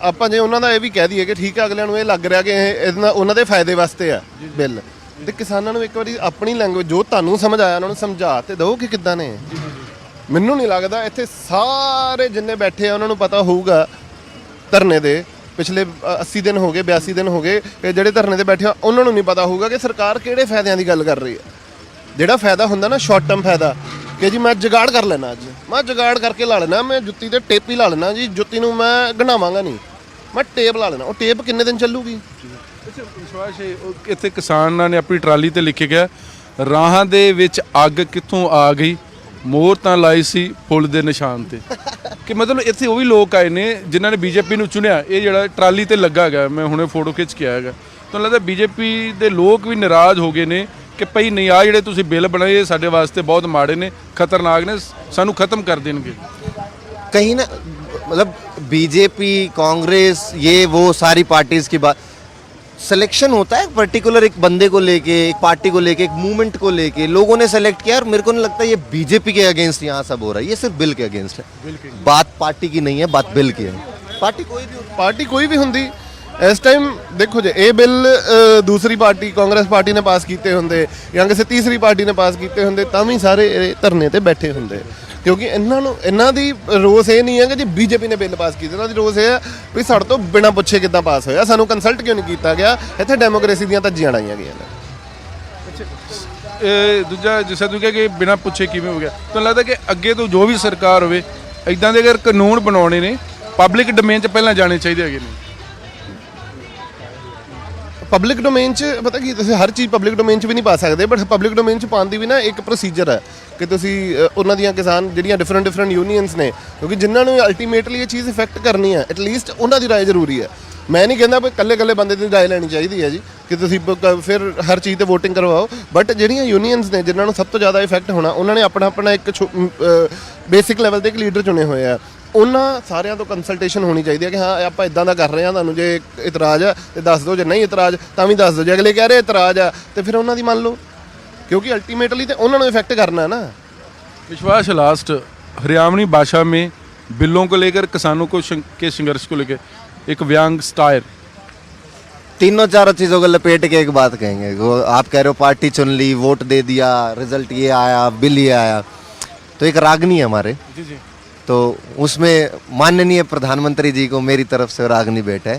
ਆਪਾਂ ਜੇ ਉਹਨਾਂ ਦਾ ਇਹ ਵੀ ਕਹਿ ਦਈਏ ਕਿ ਠੀਕ ਹੈ ਅਗਲਿਆਂ ਨੂੰ ਇਹ ਲੱਗ ਰਿਹਾ ਕਿ ਇਹ ਇਹਦੇ ਨਾਲ ਉਹਨਾਂ ਦੇ ਫਾਇਦੇ ਵਾਸਤੇ ਆ ਬਿੱਲ। ਤੇ ਕਿਸਾਨਾਂ ਨੂੰ ਇੱਕ ਵਾਰੀ ਆਪਣੀ ਲੈਂਗੁਏਜ ਜੋ ਤੁਹਾਨੂੰ ਸਮਝ ਆਇਆ ਉਹਨਾਂ ਨੂੰ ਸਮਝਾ ਤੇ ਦਿਓ ਕਿ ਕਿੱਦਾਂ ਨੇ। ਮੈਨੂੰ ਨਹੀਂ ਲੱਗਦਾ ਇੱਥੇ ਸਾਰੇ ਜਿੰਨੇ ਬੈਠੇ ਆ ਉਹਨਾਂ ਨੂੰ ਪਤਾ ਹੋਊਗਾ ਧਰਨੇ ਦੇ। ਪਿਛਲੇ ਅ, 80 ਦਿਨ ਹੋ ਗਏ 82 ਦਿਨ ਹੋ ਗਏ ਜਿਹੜੇ ਧਰਨੇ ਤੇ ਬੈਠੇ ਆ ਉਹਨਾਂ ਨੂੰ ਨਹੀਂ ਪਤਾ ਹੋਊਗਾ ਕਿ ਸਰਕਾਰ ਕਿਹੜੇ ਫਾਇਦਿਆਂ ਦੀ ਗੱਲ ਕਰ ਰਹੀ ਹੈ। ਜਿਹੜਾ ਫਾਇਦਾ ਹੁੰਦਾ ਨਾ ਸ਼ਾਰਟ ਟਰਮ ਫਾਇਦਾ, ਕਿ ਜੀ ਮੈਂ ਜਗਾੜ ਕਰ ਲੈਣਾ ਅੱਜ। ਮੈਂ ਜਗਾੜ ਕਰਕੇ ਲਾ ਲੈਣਾ ਮੈਂ ਜੁੱਤੀ ਤੇ ਟੇਪ ਹੀ ਲਾ ਲੈਣਾ ਜੀ, ਜੁੱਤੀ ਨੂੰ ਮੈਂ ਗਣਾਵਾਂਗਾ ਨਹੀਂ। ਮੈਂ ਟੇਪ ਲਾ ਲੈਣਾ ਉਹ ਟੇਪ ਕਿੰਨੇ ਦਿਨ ਚੱਲੂਗੀ? ਅੱਛਾ, ਵਿਸ਼ਵਾਸ ਹੈ ਇੱਥੇ ਕਿਸਾਨਾਂ ਨੇ ਆਪਣੀ ਟਰਾਲੀ ਤੇ ਲਿਖਿਆ ਗਿਆ, ਰਾਹਾਂ ਦੇ ਵਿੱਚ ਅੱਗ ਕਿੱਥੋਂ ਆ ਗਈ? ਮੋਰ ਤਾਂ ਲਾਈ ਸੀ ਫੁੱਲ ਦੇ ਨਿਸ਼ਾਨ ਤੇ। ਕਿ ਮਤਲਬ ਇੱਥੇ ਉਹ ਵੀ ਲੋਕ ਆਏ ਨੇ, ਜਿਨ੍ਹਾਂ ਨੇ ਬੀਜੇਪੀ ਨੂੰ ਚੁਣਿਆ। ਇਹ ਜਿਹੜਾ ਟਰਾਲੀ ਤੇ ਲੱਗਾ ਹੈਗਾ ਮੈਂ ਹੁਣੇ ਫੋਟੋ ਖਿੱਚ ਕੇ ਆਇਆ ਹੈਗਾ। ਤੁਹਾਨੂੰ ਲੱਗਦਾ ਬੀਜੇਪੀ ਦੇ ਲੋਕ ਵੀ ਨਾਰਾਜ਼ ਹੋ ਗਏ ਨੇ? ਕਿ ਭਈ ਨਹੀਂ ਆ ਜਿਹੜੇ ਤੁਸੀਂ ਬਿੱਲ ਬਣਾਏ ਇਹ ਸਾਡੇ ਵਾਸਤੇ ਬਹੁਤ ਮਾੜੇ ਨੇ ਖਤਰਨਾਕ ਨੇ ਸਾਨੂੰ ਖਤਮ ਕਰ ਦੇਣਗੇ कहीं ना मतलब बीजेपी कांग्रेस ये वो सारी पार्टीज की बात सिलेक्शन होता है पर्टिकुलर एक बंदे को लेके एक पार्टी को लेके एक मूवमेंट को लेके लोगों ने सेलेक्ट किया और मेरे को नहीं लगता ये बीजेपी के अगेंस्ट यहाँ सब हो रहा है ये सिर्फ बिल के अगेंस्ट है बात पार्टी की नहीं है बात बिल की है पार्टी कोई भी हो ਪਾਰਟੀ ਕੋਈ ਵੀ ਹੁੰਦੀ ਇਸ ਟਾਈਮ ਦੇਖੋ ਜੇ ਇਹ ਬਿੱਲ ਅ, ਦੂਸਰੀ ਪਾਰਟੀ ਕਾਂਗਰਸ ਪਾਰਟੀ ਨੇ ਪਾਸ ਕੀਤੇ ਹੁੰਦੇ ਜਾਂ ਕਿਸੇ ਤੀਸਰੀ ਪਾਰਟੀ ਨੇ ਪਾਸ ਕੀਤੇ ਹੁੰਦੇ ਤਾਂ ਵੀ ਸਾਰੇ ਇਹ ਧਰਨੇ ਤੇ ਬੈਠੇ ਹੁੰਦੇ। ਕਿਉਂਕਿ ਇਹਨਾਂ ਨੂੰ ਇਹਨਾਂ ਦੀ ਰੋਸ ਇਹ ਨਹੀਂ ਹੈ ਕਿ ਜੇ ਬੀਜੇਪੀ ਨੇ ਬਿੱਲ ਪਾਸ ਕੀਤੇ ਇਹਨਾਂ ਦੀ ਰੋਸ ਇਹ ਹੈ ਵੀ ਸਾਡੇ ਤੋਂ ਬਿਨਾਂ ਪੁੱਛੇ ਕਿੱਦਾਂ ਪਾਸ ਹੋਇਆ। ਸਾਨੂੰ ਕੰਸਲਟ ਕਿਉਂ ਨਹੀਂ ਕੀਤਾ ਗਿਆ? ਇੱਥੇ ਡੈਮੋਕ੍ਰੇਸੀ ਦੀਆਂ ਧੱਜੀਆਂ ਲਾਈਆਂ ਗਈਆਂ ਨੇ। ਇਹ ਦੂਜਾ ਜਿਵੇਂ ਤੂੰ ਕਿਹਾ ਕਿ ਬਿਨਾਂ ਪੁੱਛੇ ਕਿਵੇਂ ਹੋ ਗਿਆ? ਤੁਹਾਨੂੰ ਲੱਗਦਾ ਕਿ ਅੱਗੇ ਤੋਂ ਜੋ ਵੀ ਸਰਕਾਰ ਹੋਵੇ ਇਦਾਂ ਦੇ ਅਗਰ ਕਾਨੂੰਨ ਬਣਾਉਣੇ ਨੇ ਪਬਲਿਕ ਡੋਮੇਨ 'ਚ ਪਹਿਲਾਂ ਜਾਣੇ ਚਾਹੀਦੇ ਹੈਗੇ ਨੇ। ਪਬਲਿਕ ਡੋਮੇਨ 'ਚ ਪਤਾ ਕੀ ਤੁਸੀਂ ਹਰ ਚੀਜ਼ ਪਬਲਿਕ ਡੋਮੇਨ 'ਚ ਵੀ ਨਹੀਂ ਪਾ ਸਕਦੇ ਬਟ ਪਬਲਿਕ ਡੋਮੇਨ 'ਚ ਪਾਉਣ ਦੀ ਵੀ ਨਾ ਇੱਕ ਪ੍ਰੋਸੀਜਰ ਹੈ ਕਿ ਤੁਸੀਂ ਅ, ਉਹਨਾਂ ਦੀਆਂ ਕਿਸਾਨ ਜਿਹੜੀਆਂ ਡਿਫਰੈਂਟ ਡਿਫਰੈਂਟ ਯੂਨੀਅਨਸ ਨੇ ਕਿਉਂਕਿ ਜਿਨ੍ਹਾਂ ਨੂੰ ਅਲਟੀਮੇਟਲੀ ਇਹ ਚੀਜ਼ ਇਫੈਕਟ ਕਰਨੀ ਹੈ ਐਟਲੀਸਟ ਉਹਨਾਂ ਦੀ رائے ਜ਼ਰੂਰੀ ਹੈ ਮੈਂ ਨਹੀਂ ਕਹਿੰਦਾ ਵੀ ਇਕੱਲੇ ਇਕੱਲੇ ਬੰਦੇ ਦੀ رائے ਲੈਣੀ ਚਾਹੀਦੀ ਹੈ ਜੀ ਕਿ ਤੁਸੀਂ ਬ- ਕ- ਫਿਰ ਹਰ ਚੀਜ਼ ਤੇ VOTING ਕਰਵਾਓ ਬਟ ਜਿਹੜੀਆਂ ਯੂਨੀਅਨਸ ਨੇ ਜਿਨ੍ਹਾਂ ਨੂੰ ਸਭ ਤੋਂ ਜ਼ਿਆਦਾ ਇਫੈਕਟ ਹੋਣਾ ਉਹਨਾਂ ਨੇ ਆਪਣਾ ਆਪਣਾ ਇੱਕ ਬੇਸਿਕ ਲੈਵਲ ਤੇ ਇੱਕ ਲੀਡਰ ਚੁਣੇ ਹੋਏ ਆ ਉਹਨਾਂ ਸਾਰਿਆਂ ਤੋਂ ਕੰਸਲਟੇਸ਼ਨ ਹੋਣੀ ਚਾਹੀਦੀ ਹੈ ਕਿ ਹਾਂ ਇਹ ਆਪਾਂ ਇਦਾਂ ਦਾ ਕਰ ਰਹੇ ਹਾਂ ਤੁਹਾਨੂੰ ਜੇ ਇਤਰਾਜ਼ ਆ ਤੇ ਦੱਸ ਦਿਓ ਜੇ ਨਹੀਂ ਇਤਰਾਜ਼ ਤਾਂ ਵੀ ਦੱਸ ਦਿਓ ਜੇ ਅਗਲੇ ਕਹਿ ਰਹੇ ਇਤਰਾਜ਼ ਆ ਤੇ ਫਿਰ ਉਹਨਾਂ ਦੀ ਮੰਨ ਲਓ ਕਿਉਂਕਿ ਅਲਟੀਮੇਟਲੀ ਤੇ ਉਹਨਾਂ ਨੂੰ ਇਫੈਕਟ ਕਰਨਾ ਹੈ ਨਾ विश्वास है लास्ट हरियाणवी भाषा में बिलों को लेकर किसानों को शं- के संघर्ष को लेकर एक व्यंग स्टायर तीनों चारों चीज़ों को लपेट के एक बात कहेंगे वो आप कह रहे हो पार्टी चुन ली वोट दे दिया रिजल्ट ये आया बिल ये आया तो एक रागनी है हमारे जी जी तो उसमें माननीय प्रधानमंत्री जी को मेरी तरफ़ से रागनी भेंट है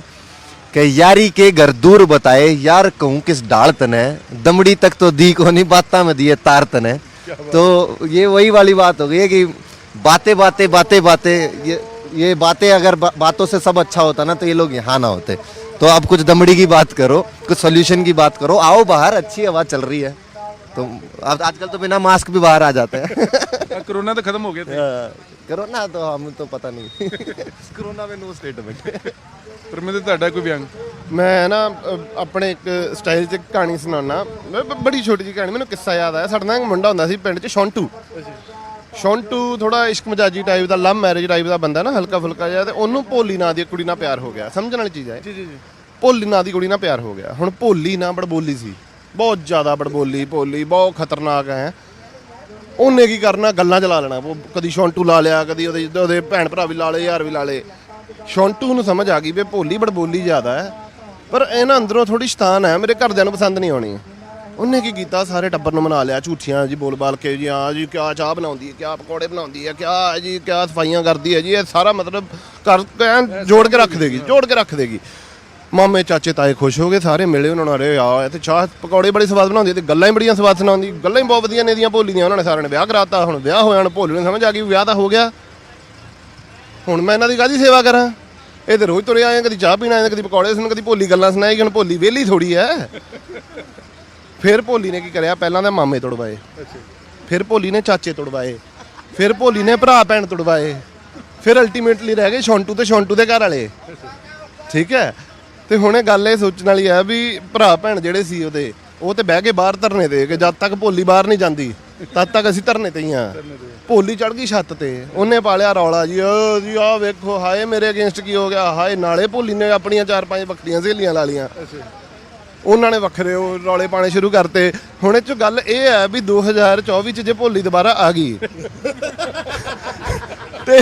कि यारी के घर दूर बताए यार कहूँ किस डाल तन दमड़ी तक तो दी को नहीं बाता में दिए तार तन। तो ये वही वाली बात हो गई है कि बातें बातें बातें बातें ये ये बातें अगर बा, बातों से सब अच्छा होता ना तो ये लोग यहाँ ना होते। तो आप कुछ दमड़ी की बात करो कुछ सोल्यूशन की बात करो आओ बाहर अच्छी हवा चल रही है। तो अब आजकल तो बिना मास्क भी बाहर आ जाते हैं कोरोना तो खत्म हो गया था कोरोना तो हमें तो पता नहीं कोरोना में नो स्टेटमेंट ਪਰਮਿੰਦਰ ਤੁਹਾਡਾ ਕੋਈ ਵਿਅੰਗ ਮੈਂ ਨਾ ਅ, ਆਪਣੇ ਇੱਕ ਸਟਾਈਲ 'ਚ ਇੱਕ ਕਹਾਣੀ ਸੁਣਾਉਣਾ ਮੈਂ ਬ- ਬੜੀ ਛੋਟੀ ਜਿਹੀ ਕਹਾਣੀ ਮੈਨੂੰ ਕਿੱਸਾ ਯਾਦ ਆਇਆ ਸਾਡਾ ਨਾ ਇੱਕ ਮੁੰਡਾ ਹੁੰਦਾ ਸੀ ਪਿੰਡ 'ਚ ਸ਼ੌਂਟੂ ਸ਼ੌਂਟੂ ਥੋੜਾ ਇਸ਼ਕ ਮਜਾਜੀ ਟਾਈਪ ਦਾ ਲਵ ਮੈਰਿਜ ਟਾਈਪ ਦਾ ਬੰਦਾ ਨਾ ਹਲਕਾ ਫੁਲਕਾ ਜਿਹਾ ਤੇ ਉਹਨੂੰ ਭੋਲੀ ਨਾਂ ਦੀ ਇੱਕ ਕੁੜੀ ਨਾਲ ਪਿਆਰ ਹੋ ਗਿਆ ਸਮਝਣ ਵਾਲੀ ਚੀਜ਼ ਹੈ ਜੀ ਜੀ ਜੀ ਭੋਲੀ ਨਾਂ ਦੀ ਕੁੜੀ ਨਾਲ ਪਿਆਰ ਹੋ ਗਿਆ ਹੁਣ ਭੋਲੀ ਨਾਂ ਬੜਬੋਲੀ ਸੀ ਬਹੁਤ ਜ਼ਿਆਦਾ ਬੜਬੋਲੀ, ਭੋਲੀ, ਬਹੁਤ ਖਤਰਨਾਕ ਹੈ। ਉਹਨੇ ਕੀ ਕਰਨਾ? ਗੱਲਾਂ ਚਲਾ ਲੈਣਾ। ਉਹ ਕਦੀ ਸ਼ੌਂਟੂ ਲਾ ਲਿਆ, ਕਦੀ ਉਹਦੇ ਉਹਦੇ ਭੈਣ ਭਰਾ ਵੀ ਲਾ ਲਏ, ਯਾਰ ਵੀ ਲਾ ਲਏ। ਸ਼ੌਂਟੂ ਨੂੰ ਸਮਝ ਆ ਗਈ ਵੀ ਭੋਲੀ ਬੜਬੋਲੀ ਜ਼ਿਆਦਾ ਹੈ। ਪਰ ਇਹਨਾਂ ਅੰਦਰੋਂ ਥੋੜੀ ਸ਼ਤਾਨ ਹੈ, ਮੇਰੇ ਘਰਦਿਆਂ ਨੂੰ ਪਸੰਦ ਨਹੀਂ ਆਉਣੀ। ਉਹਨੇ ਕੀ ਕੀਤਾ? ਸਾਰੇ ਟੱਬਰ ਨੂੰ ਮਨਾ ਲਿਆ, ਝੂਠੀਆਂ ਜੀ ਬੋਲ ਬਾਲ ਕੇ ਜੀ ਹਾਂ ਜੀ, ਕਿਆ ਚਾਹ ਬਣਾਉਂਦੀ ਹੈ, ਕਿਆ ਪਕੌੜੇ ਬਣਾਉਂਦੀ ਹੈ, ਕਿਆ ਹੈ ਜੀ, ਕਿਆ ਸਫਾਈਆਂ ਕਰਦੀ ਹੈ ਜੀ, ਇਹ ਸਾਰਾ ਮਤਲਬ ਕਰ ਜੋੜ ਕੇ ਰੱਖ ਦੇਗੀ, ਜੋੜ ਕੇ ਰੱਖ ਦੇਗੀ। ਮਾਮੇ ਚਾਚੇ ਤਾਏ ਖੁਸ਼ ਹੋ ਗਏ ਸਾਰੇ ਮਿਲੇ ਉਹਨਾਂ ਨਾਲ ਅਰੇ ਆ ਇਹ ਤੇ ਚਾਹ ਪਕੌੜੇ ਬੜੀ ਸਵਾਦ ਬਣਾਉਂਦੀ ਹੈ ਤੇ ਗੱਲਾਂ ਹੀ ਬੜੀਆਂ ਸਵਾਦ ਸੁਣਾਉਂਦੀ ਗੱਲਾਂ ਹੀ ਬਹੁਤ ਵਧੀਆ ਨੇ ਦੀਆਂ ਭੋਲੀ ਦੀਆਂ ਉਹਨਾਂ ਨੇ ਸਾਰਿਆਂ ਨੇ ਵਿਆਹ ਕਰਾਤਾ ਹੁਣ ਵਿਆਹ ਹੋਇਆ ਹੁਣ ਭੋਲੀ ਨੂੰ ਸਮਝ ਆ ਗਈ ਵੀ ਵਿਆਹ ਤਾਂ ਹੋ ਗਿਆ। ਹੁਣ ਮੈਂ ਇਹਨਾਂ ਦੀ ਕਾਹਦੀ ਸੇਵਾ ਕਰਾਂ? ਇਹ ਤੇ ਰੋਜ਼ ਤੁਰੇ ਆਏ ਆ, ਕਦੀ ਚਾਹ ਪੀਣ ਆਏ ਨੇ, ਕਦੀ ਪਕੌੜੇ ਸੁਣ ਕਦੀ ਭੋਲੀ ਗੱਲਾਂ ਸੁਣਾਏਗੀ ਹੁਣ ਭੋਲੀ ਵਿਹਲੀ ਥੋੜੀ ਐ। ਫਿਰ ਭੋਲੀ ਨੇ ਕੀ ਕਰਿਆ? ਪਹਿਲਾਂ ਤਾਂ ਮਾਮੇ ਤੁੜਵਾਏ। ਫਿਰ ਭੋਲੀ ਨੇ ਚਾਚੇ ਤੁੜਵਾਏ। ਫਿਰ ਭੋਲੀ ਨੇ ਭਰਾ ਭੈਣ ਤੁੜਵਾਏ। ਫਿਰ ਅਲਟੀਮੇਟਲੀ ਰਹਿ ਗਏ ਸ਼ੌਂਟੂ ਤੇ ਸ਼ੌਂਟੂ ਦੇ ਘਰ ਵਾਲੇ। ਠੀਕ ਹੈ ਤੇ ਹੁਣ ਇਹ ਗੱਲ ਇਹ ਸੋਚਣ ਵਾਲੀ ਹੈ ਵੀ ਭਰਾ ਭੈਣ ਜਿਹੜੇ ਸੀ ਉਹਦੇ, ਉਹ ਤੇ ਬਹਿ ਕੇ ਬਾਹਰ ਧਰਨੇ ਤੇ ਕਿ ਜਦ ਤੱਕ ਭੋਲੀ ਬਾਹਰ ਨਹੀਂ ਜਾਂਦੀ, ਤਦ ਤੱਕ ਅਸੀਂ ਧਰਨੇ ਤੇ ਹੀ ਆ ਭੋਲੀ ਚੜ ਗਈ ਛੱਤ ਤੇ, ਉਹਨੇ ਪਾਲਿਆ ਰੌਲਾ ਜੀ, ਓ ਜੀ ਆ ਵੇਖੋ, ਹਾਏ ਮੇਰੇ ਅਗੇਂਸਟ ਕੀ ਹੋ ਗਿਆ? ਹਾਏ, ਨਾਲੇ ਭੋਲੀ ਨੇ ਆਪਣੀਆਂ ਚਾਰ ਪੰਜ ਵੱਖਰੀਆਂ ਸਹੇਲੀਆਂ ਲਾ ਲੀਆਂ ਉਹਨਾਂ ਨੇ ਵੱਖਰੇ ਉਹ ਰੌਲੇ ਪਾਣੇ ਸ਼ੁਰੂ ਕਰਤੇ। ਹੁਣ ਇਹ ਚ ਗੱਲ ਇਹ ਹੈ ਵੀ 2024 ਚ ਜੇ ਭੋਲੀ ਦੁਬਾਰਾ ਆ ਗਈ, ਤੇ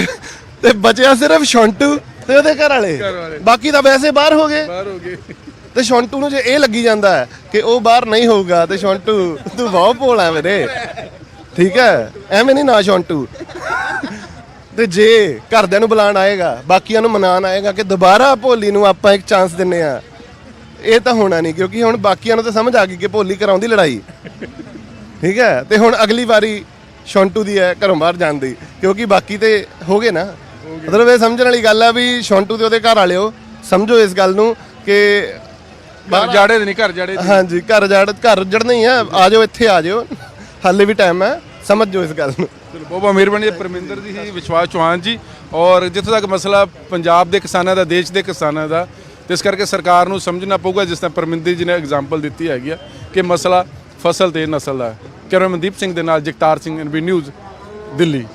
ਤੇ ਬਚਿਆ ਸਿਰਫ ਸ਼ੌਂਟੂ। ਤੇ ਉਹਦੇ ਘਰ ਵਾਲੇ। ਬਾਕੀ ਤਾਂ ਵੈਸੇ ਬਾਹਰ ਹੋ ਗਏ। ਬਾਹਰ ਹੋ ਗਏ। ਤੇ ਸ਼ੌਂਟੂ ਨੂੰ ਜੇ ਇਹ ਲੱਗੀ ਜਾਂਦਾ ਹੈ ਕਿ ਉਹ ਬਾਹਰ ਨਹੀਂ ਹੋਊਗਾ ਤੇ ਸ਼ੌਂਟੂ ਤੂੰ ਬਹੁਤ ਭੋਲਾ ਮੇਰੇ ਠੀਕ ਹੈ? ਐਵੇਂ ਨਹੀਂ ਨਾ ਸ਼ੌਂਟੂ। ਤੇ ਜੇ ਘਰਦਿਆਂ ਨੂੰ ਬੁਲਾਣ ਆਏਗਾ ਬਾਕੀਆਂ ਨੂੰ ਮਨਾਣ ਆਏਗਾ ਕਿ ਦੁਬਾਰਾ ਭੋਲੀ ਨੂੰ ਆਪਾਂ ਇੱਕ ਚਾਂਸ ਦਿੰਨੇ ਆ ਇਹ ਤਾਂ ਹੋਣਾ ਨਹੀਂ ਕਿਉਂਕਿ ਹੁਣ ਬਾਕੀਆਂ ਨੂੰ ਤਾਂ ਸਮਝ ਆ ਗਈ ਕਿ ਭੋਲੀ ਕਰਾਉਂਦੀ ਲੜਾਈ। ਠੀਕ ਹੈ? ਤੇ ਹੁਣ ਅਗਲੀ ਵਾਰੀ ਸ਼ੌਂਟੂ ਦੀ ਹੈ ਘਰੋਂ ਬਾਹਰ ਜਾਣ ਦੀ ਕਿਉਂਕਿ ਬਾਕੀ ਤੇ ਹੋ ਗਏ ਨਾ। ਮਤਲਬ ਇਹ ਸਮਝਣ ਵਾਲੀ ਗੱਲ ਆ ਵੀ ਸ਼ੌਂਟੂ ਤੇ ਉਹਦੇ ਘਰ ਵਾਲਿਓ ਸਮਝੋ ਇਸ ਗੱਲ ਨੂੰ ਕਿ ਘਰ ਜਾੜੇ ਦੇ ਨਹੀਂ ਘਰ ਜਾੜੇ ਦੇ। ਹਾਂਜੀ ਘਰ ਜੜ ਘਰ ਜੜਨਾ ਹੀ ਆ ਆ ਜਾਓ ਇੱਥੇ ਆ ਜਾਓ। ਹਾਲੇ ਵੀ ਟਾਈਮ ਹੈ ਸਮਝੋ ਇਸ ਗੱਲ ਨੂੰ। ਚਲੋ ਬਹੁਤ ਬਹੁਤ ਮਿਹਰਬਾਨੀ ਪਰਮਿੰਦਰ ਜੀ ਸੀ ਵਿਸ਼ਵਾਸ ਚੌਹਾਨ ਜੀ। ਔਰ ਜਿੱਥੋਂ ਤੱਕ ਮਸਲਾ ਪੰਜਾਬ ਦੇ ਕਿਸਾਨਾਂ ਦਾ ਦੇਸ਼ ਦੇ ਕਿਸਾਨਾਂ ਦਾ ਇਸ ਕਰਕੇ ਸਰਕਾਰ ਨੂੰ ਸਮਝਣਾ ਪਊਗਾ ਜਿਸ ਤਰ੍ਹਾਂ ਪਰਮਿੰਦਰ ਜੀ ਨੇ ਐਗਜ਼ਾਮਪਲ ਦਿੱਤੀ ਹੈਗੀ ਆ ਕਿ ਮਸਲਾ ਫਸਲ ਤੇ ਨਸਲ ਦਾ ਹੈ। ਮਨਦੀਪ ਸਿੰਘ ਦੇ ਨਾਲ ਜਗਤਾਰ ਸਿੰਘ ਐਨਬੀ ਨਿਊਜ਼ ਦਿੱਲੀ।